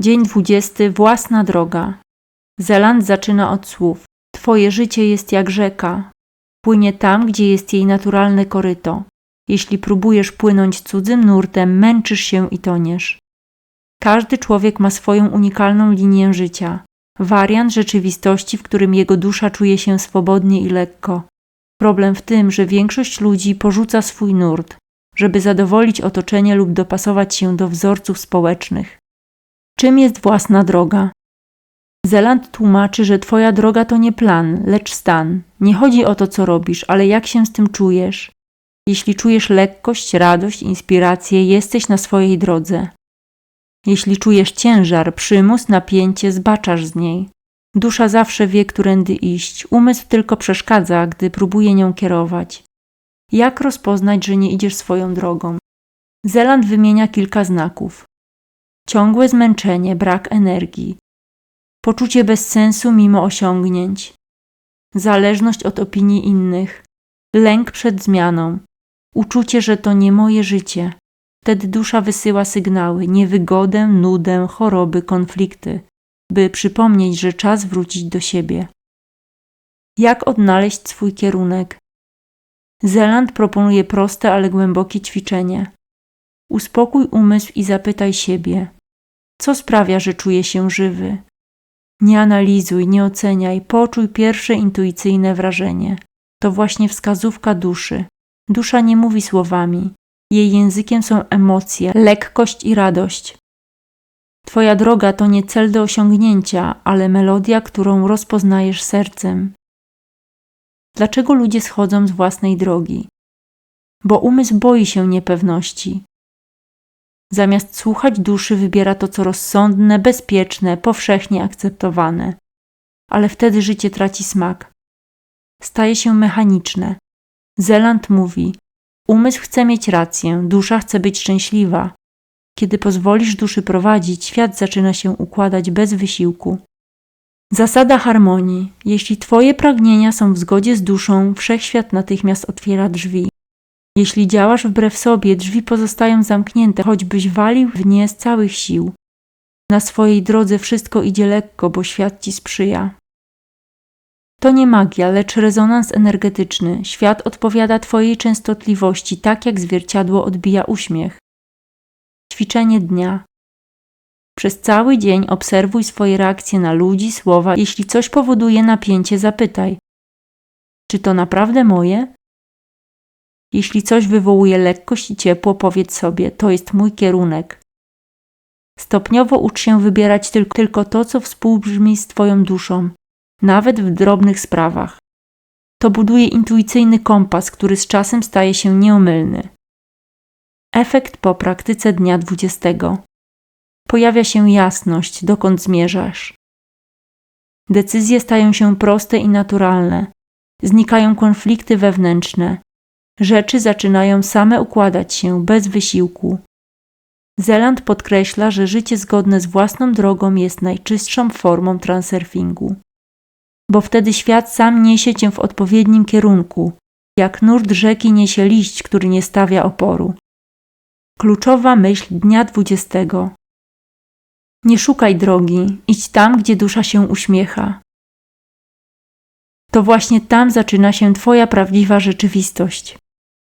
Dzień dwudziesty. Własna droga. Zeland zaczyna od słów. Twoje życie jest jak rzeka. Płynie tam, gdzie jest jej naturalne koryto. Jeśli próbujesz płynąć cudzym nurtem, męczysz się i toniesz. Każdy człowiek ma swoją unikalną linię życia, wariant rzeczywistości, w którym jego dusza czuje się swobodnie i lekko. Problem w tym, że większość ludzi porzuca swój nurt, żeby zadowolić otoczenie lub dopasować się do wzorców społecznych. Czym jest własna droga? Zeland tłumaczy, że Twoja droga to nie plan, lecz stan. Nie chodzi o to, co robisz, ale jak się z tym czujesz. Jeśli czujesz lekkość, radość, inspirację, jesteś na swojej drodze. Jeśli czujesz ciężar, przymus, napięcie, zbaczasz z niej. Dusza zawsze wie, którędy iść, umysł tylko przeszkadza, gdy próbuje nią kierować. Jak rozpoznać, że nie idziesz swoją drogą? Zeland wymienia kilka znaków. Ciągłe zmęczenie, brak energii, poczucie bezsensu mimo osiągnięć, zależność od opinii innych, lęk przed zmianą, uczucie, że to nie moje życie. Wtedy dusza wysyła sygnały, niewygodę, nudę, choroby, konflikty, by przypomnieć, że czas wrócić do siebie. Jak odnaleźć swój kierunek? Zeland proponuje proste, ale głębokie ćwiczenie. Uspokój umysł i zapytaj siebie, co sprawia, że czuję się żywy? Nie analizuj, nie oceniaj, poczuj pierwsze intuicyjne wrażenie. To właśnie wskazówka duszy. Dusza nie mówi słowami. Jej językiem są emocje, lekkość i radość. Twoja droga to nie cel do osiągnięcia, ale melodia, którą rozpoznajesz sercem. Dlaczego ludzie schodzą z własnej drogi? Bo umysł boi się niepewności. Zamiast słuchać duszy, wybiera to, co rozsądne, bezpieczne, powszechnie akceptowane. Ale wtedy życie traci smak. Staje się mechaniczne. Zeland mówi: Umysł chce mieć rację, dusza chce być szczęśliwa. Kiedy pozwolisz duszy prowadzić, świat zaczyna się układać bez wysiłku. Zasada harmonii. Jeśli Twoje pragnienia są w zgodzie z duszą, wszechświat natychmiast otwiera drzwi. Jeśli działasz wbrew sobie, drzwi pozostają zamknięte, choćbyś walił w nie z całych sił. Na swojej drodze wszystko idzie lekko, bo świat ci sprzyja. To nie magia, lecz rezonans energetyczny. Świat odpowiada Twojej częstotliwości, tak jak zwierciadło odbija uśmiech. Ćwiczenie dnia. Przez cały dzień obserwuj swoje reakcje na ludzi, słowa. Jeśli coś powoduje napięcie, zapytaj: Czy to naprawdę moje? Jeśli coś wywołuje lekkość i ciepło, powiedz sobie: To jest mój kierunek. Stopniowo ucz się wybierać tylko, tylko to, co współbrzmi z Twoją duszą, nawet w drobnych sprawach. To buduje intuicyjny kompas, który z czasem staje się nieomylny. Efekt po praktyce dnia 20. Pojawia się jasność, dokąd zmierzasz. Decyzje stają się proste i naturalne. Znikają konflikty wewnętrzne. Rzeczy zaczynają same układać się bez wysiłku. Zeland podkreśla, że życie zgodne z własną drogą jest najczystszą formą transurfingu, bo wtedy świat sam niesie cię w odpowiednim kierunku, jak nurt rzeki niesie liść, który nie stawia oporu. Kluczowa myśl dnia dwudziestego. Nie szukaj drogi, idź tam, gdzie dusza się uśmiecha. To właśnie tam zaczyna się Twoja prawdziwa rzeczywistość.